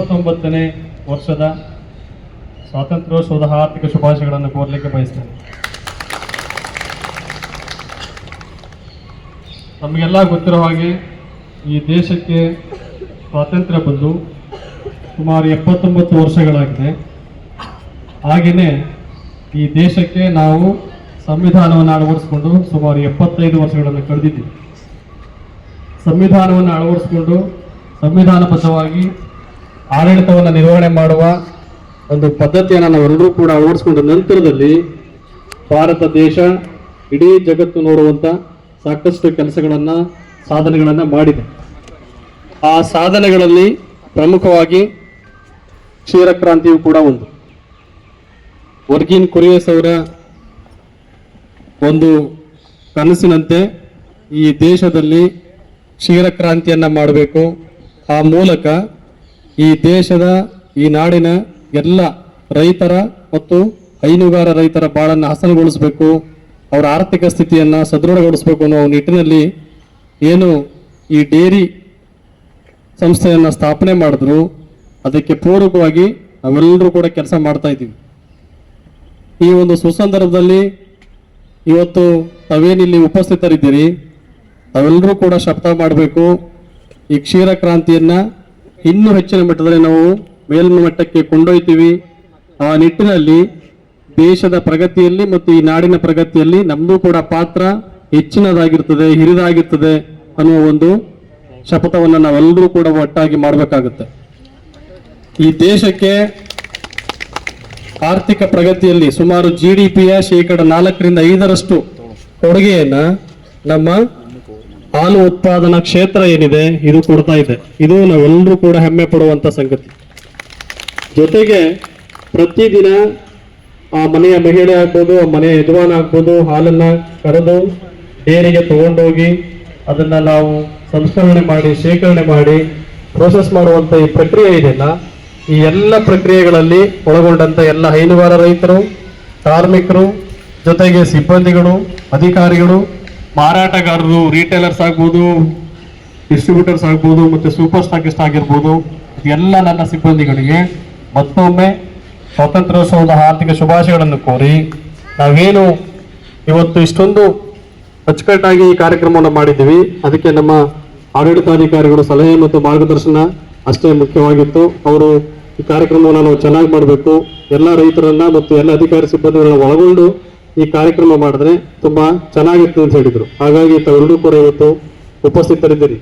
ಎಪ್ಪತ್ತೊಂಬತ್ತನೇ ವರ್ಷದ ಸ್ವಾತಂತ್ರ್ಯೋತ್ಸವದ ಆರ್ಥಿಕ ಶುಭಾಶಯಗಳನ್ನು ಕೋರಲಿಕ್ಕೆ ಬಯಸ್ತೇನೆ. ನಮಗೆಲ್ಲ ಗೊತ್ತಿರೋ ಹಾಗೆ ಈ ದೇಶಕ್ಕೆ ಸ್ವಾತಂತ್ರ್ಯ ಬಂದು ಸುಮಾರು ಎಪ್ಪತ್ತೊಂಬತ್ತು ವರ್ಷಗಳಾಗಿದೆ. ಹಾಗೆಯೇ ಈ ದೇಶಕ್ಕೆ ನಾವು ಸಂವಿಧಾನವನ್ನು ಅಳವಡಿಸಿಕೊಂಡು ಸುಮಾರು ಎಪ್ಪತ್ತೈದು ವರ್ಷಗಳನ್ನು ಕಳೆದಿದ್ದೀವಿ. ಸಂವಿಧಾನವನ್ನು ಅಳವಡಿಸಿಕೊಂಡು ಸಂವಿಧಾನಬದ್ಧವಾಗಿ ಆಡಳಿತವನ್ನು ನಿರ್ವಹಣೆ ಮಾಡುವ ಒಂದು ಪದ್ಧತಿಯನ್ನು ನಾವೆಲ್ಲರೂ ಕೂಡ ಅಳವಡಿಸಿಕೊಂಡ ನಂತರದಲ್ಲಿ ಭಾರತ ದೇಶ ಇಡೀ ಜಗತ್ತು ನೋಡುವಂಥ ಸಾಕಷ್ಟು ಕೆಲಸಗಳನ್ನು, ಸಾಧನೆಗಳನ್ನು ಮಾಡಿದೆ. ಆ ಸಾಧನೆಗಳಲ್ಲಿ ಪ್ರಮುಖವಾಗಿ ಕ್ಷೀರಕ್ರಾಂತಿಯು ಕೂಡ ಒಂದು. ವರ್ಗೀನ್ ಕುರಿಯಸ್ ಅವರ ಒಂದು ಕನಸಿನಂತೆ ಈ ದೇಶದಲ್ಲಿ ಕ್ಷೀರಕ್ರಾಂತಿಯನ್ನು ಮಾಡಬೇಕು. ಆ ಮೂಲಕ ಈ ದೇಶದ, ಈ ನಾಡಿನ ಎಲ್ಲ ರೈತರ ಮತ್ತು ಹೈನುಗಾರ ರೈತರ ಬಾಳನ್ನು ಹಸನುಗೊಳಿಸಬೇಕು ಅವರ ಆರ್ಥಿಕ ಸ್ಥಿತಿಯನ್ನು ಸದೃಢಗೊಳಿಸಬೇಕು ಅನ್ನೋ ನಿಟ್ಟಿನಲ್ಲಿ ಏನು ಈ ಡೇರಿ ಸಂಸ್ಥೆಯನ್ನು ಸ್ಥಾಪನೆ ಮಾಡಿದ್ರು, ಅದಕ್ಕೆ ಪೂರಕವಾಗಿ ನಾವೆಲ್ಲರೂ ಕೂಡ ಕೆಲಸ ಮಾಡ್ತಾ ಇದ್ದೀವಿ. ಈ ಒಂದು ಸುಸಂದರ್ಭದಲ್ಲಿ ಇವತ್ತು ತಾವೇನಿಲ್ಲಿ ಉಪಸ್ಥಿತರಿದ್ದೀರಿ, ತಾವೆಲ್ಲರೂ ಕೂಡ ಶಪಥ ಮಾಡಬೇಕು. ಈ ಕ್ಷೀರ ಕ್ರಾಂತಿಯನ್ನ ಇನ್ನೂ ಹೆಚ್ಚಿನ ಮಟ್ಟದಲ್ಲಿ ನಾವು ಮೇಲ್ಮಟ್ಟಕ್ಕೆ ಕೊಂಡೊಯ್ತೀವಿ. ಆ ನಿಟ್ಟಿನಲ್ಲಿ ದೇಶದ ಪ್ರಗತಿಯಲ್ಲಿ ಮತ್ತು ಈ ನಾಡಿನ ಪ್ರಗತಿಯಲ್ಲಿ ನಮ್ಮದು ಕೂಡ ಪಾತ್ರ ಹೆಚ್ಚಿನದಾಗಿರ್ತದೆ, ಹಿರಿದಾಗಿರ್ತದೆ ಅನ್ನುವ ಒಂದು ಶಪಥವನ್ನು ನಾವೆಲ್ಲರೂ ಕೂಡ ಒಟ್ಟಾಗಿ ಮಾಡಬೇಕಾಗುತ್ತೆ. ಈ ದೇಶಕ್ಕೆ ಆರ್ಥಿಕ ಪ್ರಗತಿಯಲ್ಲಿ ಸುಮಾರು ಜಿ ಡಿ ಪಿಯ ಶೇಕಡ ನಾಲ್ಕರಿಂದ ಐದರಷ್ಟು ಕೊಡುಗೆಯನ್ನು ನಮ್ಮ ಹಾಲು ಉತ್ಪಾದನಾ ಕ್ಷೇತ್ರ ಏನಿದೆ, ಇದು ಕೊಡ್ತಾ ಇದೆ. ಇದು ನಾವೆಲ್ಲರೂ ಕೂಡ ಹೆಮ್ಮೆ ಪಡುವಂತ ಸಂಗತಿ. ಜೊತೆಗೆ ಪ್ರತಿದಿನ ಆ ಮನೆಯ ಮಹಿಳೆ ಆಗ್ಬೋದು, ಆ ಮನೆಯ ಯಜಮಾನ ಆಗ್ಬೋದು, ಹಾಲನ್ನ ಕರೆದು ಡೇರಿಗೆ ತಗೊಂಡೋಗಿ ಅದನ್ನ ನಾವು ಸಂಸ್ಕರಣೆ ಮಾಡಿ, ಶೇಖರಣೆ ಮಾಡಿ ಪ್ರೋಸೆಸ್ ಮಾಡುವಂತ ಈ ಪ್ರಕ್ರಿಯೆ ಇದೆಯಲ್ಲ, ಈ ಎಲ್ಲ ಪ್ರಕ್ರಿಯೆಗಳಲ್ಲಿ ಒಳಗೊಂಡಂತ ಎಲ್ಲ ಹೈನುಗಾರ ರೈತರು, ಕಾರ್ಮಿಕರು, ಜೊತೆಗೆ ಸಿಬ್ಬಂದಿಗಳು, ಅಧಿಕಾರಿಗಳು ಮಾರಾಟಗಾರರು ರೀಟೇಲರ್ಸ್ ಆಗ್ಬೋದು ಡಿಸ್ಟ್ರಿಬ್ಯೂಟರ್ಸ್ ಆಗ್ಬೋದು, ಮತ್ತು ಸೂಪರ್ ಸ್ಟಾಕಿಸ್ಟ್ ಆಗಿರ್ಬೋದು, ಎಲ್ಲ ನನ್ನ ಸಿಬ್ಬಂದಿಗಳಿಗೆ ಮತ್ತೊಮ್ಮೆ ಸ್ವಾತಂತ್ರ್ಯೋತ್ಸವದ ಆರ್ಥಿಕ ಶುಭಾಶಯಗಳನ್ನು ಕೋರಿ ನಾವೇನು ಇವತ್ತು ಇಷ್ಟೊಂದು ಅಚ್ಚುಕಟ್ಟಾಗಿ ಈ ಕಾರ್ಯಕ್ರಮವನ್ನು ಮಾಡಿದ್ದೀವಿ. ಅದಕ್ಕೆ ನಮ್ಮ ಆಡಳಿತಾಧಿಕಾರಿಗಳು ಸಲಹೆ ಮತ್ತು ಮಾರ್ಗದರ್ಶನ ಅಷ್ಟೇ ಮುಖ್ಯವಾಗಿತ್ತು. ಅವರು ಈ ಕಾರ್ಯಕ್ರಮವನ್ನು ನಾವು ಚೆನ್ನಾಗಿ ಮಾಡಬೇಕು. ಎಲ್ಲ ರೈತರನ್ನ ಮತ್ತು ಎಲ್ಲ ಅಧಿಕಾರಿ ಸಿಬ್ಬಂದಿಗಳನ್ನ ಒಳಗೊಂಡು ಈ ಕಾರ್ಯಕ್ರಮ ಮಾಡಿದ್ರೆ ತುಂಬಾ ಚೆನ್ನಾಗಿತ್ತು ಅಂತ ಹೇಳಿದ್ರು. ಹಾಗಾಗಿ ತಾವೆಲ್ಲರೂ ಕೂಡ ಇವತ್ತು ಉಪಸ್ಥಿತರಿದ್ದೀರಿ.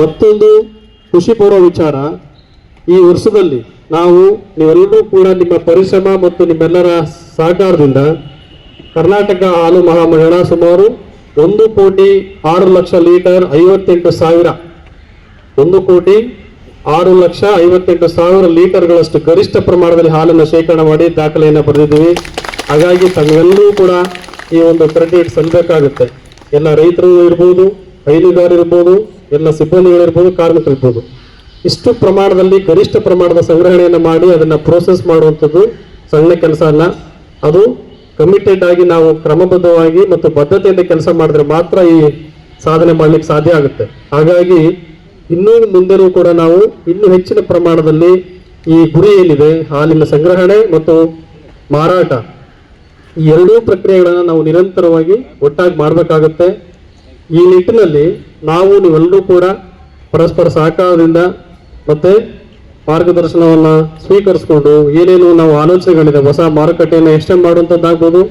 ಮತ್ತೊಂದು ಖುಷಿ ಪೂರ್ವ ವಿಚಾರ, ಈ ವರ್ಷದಲ್ಲಿ ನಾವು ನೀವೆಲ್ಲರೂ ಕೂಡ ನಿಮ್ಮ ಪರಿಶ್ರಮ ಮತ್ತು ನಿಮ್ಮೆಲ್ಲರ ಸಹಕಾರದಿಂದ ಕರ್ನಾಟಕ ಹಾಲು ಮಹಾಮಂಡಳ ಸುಮಾರು ಒಂದು ಕೋಟಿ ಆರು ಲಕ್ಷ ಲೀಟರ್ ಐವತ್ತೆಂಟು ಸಾವಿರ, ಒಂದು ಕೋಟಿ ಆರು ಲಕ್ಷ ಐವತ್ತೆಂಟು ಸಾವಿರ ಲೀಟರ್ಗಳಷ್ಟು ಗರಿಷ್ಠ ಪ್ರಮಾಣದಲ್ಲಿ ಹಾಲನ್ನು ಶೇಖರಣೆ ಮಾಡಿ ದಾಖಲೆಯನ್ನು ಬರೆದಿದ್ದೀವಿ ಹಾಗಾಗಿ ತಮ್ಮೆಲ್ಲರೂ ಕೂಡ ಈ ಒಂದು ಕ್ರೆಡಿಟ್ ಸಲ್ಲಬೇಕಾಗುತ್ತೆ ಎಲ್ಲ ರೈತರು ಇರ್ಬೋದು ಇರ್ಬೋದು, ಎಲ್ಲ ಸಿಬ್ಬಂದಿಗಳಿರ್ಬೋದು ಕಾರ್ಮಿಕರು ಇರ್ಬೋದು. ಇಷ್ಟು ಪ್ರಮಾಣದಲ್ಲಿ ಗರಿಷ್ಠ ಪ್ರಮಾಣದ ಸಂಗ್ರಹಣೆಯನ್ನು ಮಾಡಿ ಅದನ್ನು ಪ್ರೋಸೆಸ್ ಮಾಡುವಂಥದ್ದು ಸಣ್ಣ ಕೆಲಸ ಅಲ್ಲ. ಅದು ಕಮಿಟೆಡ್ ಆಗಿ ನಾವು ಕ್ರಮಬದ್ಧವಾಗಿ ಮತ್ತು ಬದ್ಧತೆಯಿಂದ ಕೆಲಸ ಮಾಡಿದ್ರೆ ಮಾತ್ರ ಈ ಸಾಧನೆ ಮಾಡ್ಲಿಕ್ಕೆ ಸಾಧ್ಯ ಆಗುತ್ತೆ. ಹಾಗಾಗಿ ಇನ್ನೂ ಮುಂದೆನೂ ಕೂಡ ನಾವು ಇನ್ನೂ ಹೆಚ್ಚಿನ ಪ್ರಮಾಣದಲ್ಲಿ ಈ ಗುರಿ ಏನಿದೆ, ಹಾಲಿನ ಸಂಗ್ರಹಣೆ ಮತ್ತು ಮಾರಾಟ. ಈ ಎರಡೂ ಪ್ರಕ್ರಿಯೆಗಳನ್ನು ನಾವು ನಿರಂತರವಾಗಿ ಒಟ್ಟಾಗಿ ಮಾಡಬೇಕಾಗತ್ತೆ. ಈ ನಿಟ್ಟಿನಲ್ಲಿ ನಾವು ನೀವೆಲ್ಲರೂ ಕೂಡ ಪರಸ್ಪರ ಸಹಕಾರದಿಂದ ಮತ್ತೆ ಮಾರ್ಗದರ್ಶನವನ್ನ ಸ್ವೀಕರಿಸಿಕೊಂಡು ಏನೇನು ನಾವು ಆಲೋಚನೆಗಳಿದೆ, ಹೊಸ ಮಾರುಕಟ್ಟೆಯನ್ನು ಎಕ್ಸ್ಟೆಂಡ್ ಮಾಡುವಂಥದ್ದಾಗ್ಬೋದು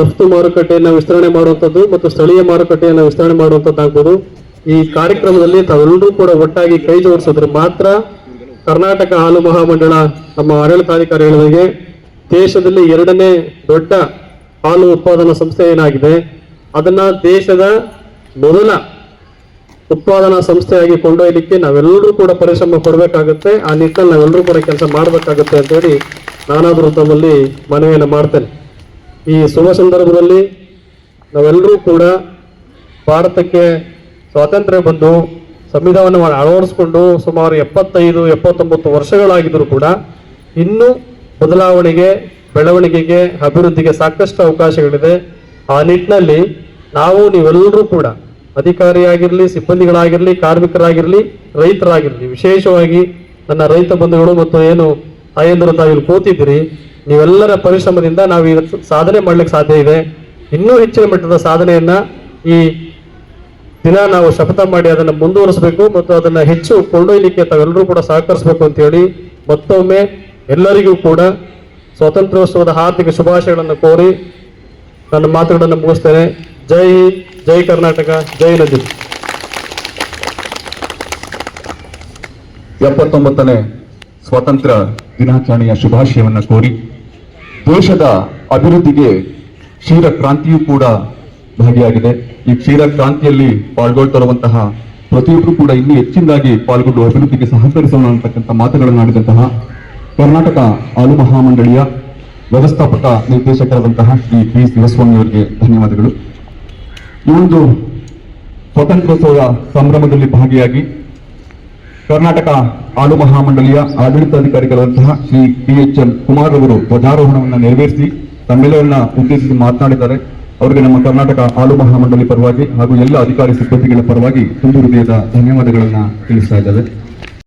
ರಫ್ತು ಮಾರುಕಟ್ಟೆಯನ್ನು ವಿಸ್ತರಣೆ ಮಾಡುವಂಥದ್ದು ಮತ್ತು ಸ್ಥಳೀಯ ಮಾರುಕಟ್ಟೆಯನ್ನು ವಿಸ್ತರಣೆ ಮಾಡುವಂಥದ್ದಾಗ್ಬೋದು ಈ ಕಾರ್ಯಕ್ರಮದಲ್ಲಿ ತಾವೆಲ್ಲರೂ ಕೂಡ ಒಟ್ಟಾಗಿ ಕೈ ಜೋಡಿಸಿದ್ರೆ ಮಾತ್ರ ಕರ್ನಾಟಕ ಹಾಲು ಮಹಾಮಂಡಳ ನಮ್ಮ ಆಡಳಿತಾಧಿಕಾರಿಗಳಿಗೆ ದೇಶದಲ್ಲಿ ಎರಡನೇ ದೊಡ್ಡ ಹಾಲು ಉತ್ಪಾದನಾ ಸಂಸ್ಥೆ ಏನಾಗಿದೆ? ಅದನ್ನ ದೇಶದ ಮೊದಲ ಉತ್ಪಾದನಾ ಸಂಸ್ಥೆಯಾಗಿ ಕೊಂಡೊಯ್ಯಲಿಕ್ಕೆ ನಾವೆಲ್ಲರೂ ಕೂಡ ಪರಿಶ್ರಮ ಕೊಡಬೇಕಾಗುತ್ತೆ. ಆ ನಿಟ್ಟಿನಲ್ಲಿ ನಾವೆಲ್ಲರೂ ಕೂಡ ಕೆಲಸ ಮಾಡಬೇಕಾಗುತ್ತೆ ಅಂತೇಳಿ ನಾನಾದರೂ ತಮ್ಮಲ್ಲಿ ಮನವಿಯನ್ನು ಮಾಡ್ತೇನೆ. ಈ ಶುಭ ಸಂದರ್ಭದಲ್ಲಿ ನಾವೆಲ್ಲರೂ ಕೂಡ ಭಾರತಕ್ಕೆ ಸ್ವಾತಂತ್ರ್ಯ ಬಂದು ಸಂವಿಧಾನವನ್ನು ಅಳವಡಿಸಿಕೊಂಡು ಸುಮಾರು ಎಪ್ಪತ್ತೈದು, ಎಪ್ಪತ್ತೊಂಬತ್ತು ವರ್ಷಗಳಾಗಿದ್ದರೂ ಕೂಡ ಇನ್ನೂ ಬದಲಾವಣೆಗೆ ಬೆಳವಣಿಗೆಗೆ, ಅಭಿವೃದ್ಧಿಗೆ ಸಾಕಷ್ಟು ಅವಕಾಶಗಳಿದೆ. ಆ ನಿಟ್ಟಿನಲ್ಲಿ ನಾವು ನೀವೆಲ್ಲರೂ ಕೂಡ ಅಧಿಕಾರಿಯಾಗಿರಲಿ, ಸಿಬ್ಬಂದಿಗಳಾಗಿರಲಿ, ಕಾರ್ಮಿಕರಾಗಿರಲಿ, ರೈತರಾಗಿರಲಿ, ವಿಶೇಷವಾಗಿ ನನ್ನ ರೈತ ಬಂಧುಗಳು ಮತ್ತು ಏನು ತಾಯಂದಿರು ತಾವಿಲ್ಲಿ ಕೂತಿದ್ದೀರಿ, ನೀವೆಲ್ಲರ ಪರಿಶ್ರಮದಿಂದ ನಾವು ಇವತ್ತು ಸಾಧನೆ ಮಾಡ್ಲಿಕ್ಕೆ ಸಾಧ್ಯ ಇದೆ. ಇನ್ನೂ ಹೆಚ್ಚಿನ ಮಟ್ಟದ ಸಾಧನೆಯನ್ನ ಈ ದಿನ ನಾವು ಶಪಥ ಮಾಡಿ ಅದನ್ನ ಮುಂದುವರಿಸಬೇಕು ಮತ್ತು ಅದನ್ನ ಹೆಚ್ಚು ಕೊಂಡೊಯ್ಯಲಿಕ್ಕೆ ತಾವೆಲ್ಲರೂ ಕೂಡ ಸಹಕರಿಸಬೇಕು ಅಂತ ಹೇಳಿ ಮತ್ತೊಮ್ಮೆ ಎಲ್ಲರಿಗೂ ಕೂಡ ಸ್ವಾತಂತ್ರ್ಯೋತ್ಸವದ ಹಾರ್ದಿಕ ಶುಭಾಶಯಗಳನ್ನು ಕೋರಿ ನನ್ನ ಮಾತುಗಳನ್ನು ಮುಗಿಸ್ತೇನೆ. ಜೈ ಜೈ ಕರ್ನಾಟಕ, ಜೈ ನದಿ. ಎಪ್ಪತ್ತೊಂಬತ್ತನೇ ಸ್ವಾತಂತ್ರ್ಯ ದಿನಾಚರಣೆಯ ಶುಭಾಶಯವನ್ನು ಕೋರಿ ದೇಶದ ಅಭಿವೃದ್ಧಿಗೆ ಕ್ಷೀರ ಕ್ರಾಂತಿಯೂ ಕೂಡ ಭಾಗಿಯಾಗಿದೆ. ಈ ಕ್ಷೀರ ಕ್ರಾಂತಿಯಲ್ಲಿ ಪಾಲ್ಗೊಳ್ತಿರುವಂತಹ ಪ್ರತಿಯೊಬ್ಬರು ಕೂಡ ಇನ್ನೂ ಹೆಚ್ಚಿನದಾಗಿ ಪಾಲ್ಗೊಂಡು ಅಭಿವೃದ್ಧಿಗೆ ಸಹಕರಿಸೋಣ ಅಂತಕ್ಕಂಥ ಮಾತುಗಳನ್ನು ಆಡಿದಂತಹ ಕರ್ನಾಟಕ ಹಾಲು ಮಹಾಮಂಡಳಿಯ ವ್ಯವಸ್ಥಾಪಕ ನಿರ್ದೇಶಕರಾದಂತಹ ಶ್ರೀ ಪಿ ಶಿವಸ್ವಾಮಿ ಅವರಿಗೆ ಧನ್ಯವಾದಗಳು. ಈ ಒಂದು ಸ್ವಾತಂತ್ರ್ಯೋತ್ಸವದ ಸಂಭ್ರಮದಲ್ಲಿ ಭಾಗಿಯಾಗಿ ಕರ್ನಾಟಕ ಹಾಲು ಮಹಾಮಂಡಳಿಯ ಆಡಳಿತಾಧಿಕಾರಿಗಳಾದಂತಹ Shri P H M Kumar ಅವರು ಧ್ವಜಾರೋಹಣವನ್ನು ನೆರವೇರಿಸಿ ತಮ್ಮೆಲ್ಲರನ್ನ ಉದ್ದೇಶಿಸಿ ಮಾತನಾಡಿದ್ದಾರೆ. ಅವರಿಗೆ ನಮ್ಮ ಕರ್ನಾಟಕ ಹಾಲು ಮಹಾಮಂಡಳಿ ಪರವಾಗಿ ಹಾಗೂ ಎಲ್ಲ ಅಧಿಕಾರಿ ಸಿಬ್ಬಂದಿಗಳ ಪರವಾಗಿ ತುಂಬು ಹೃದಯದ ಧನ್ಯವಾದಗಳನ್ನು ತಿಳಿಸ್ತಾ ಇದ್ದೇವೆ.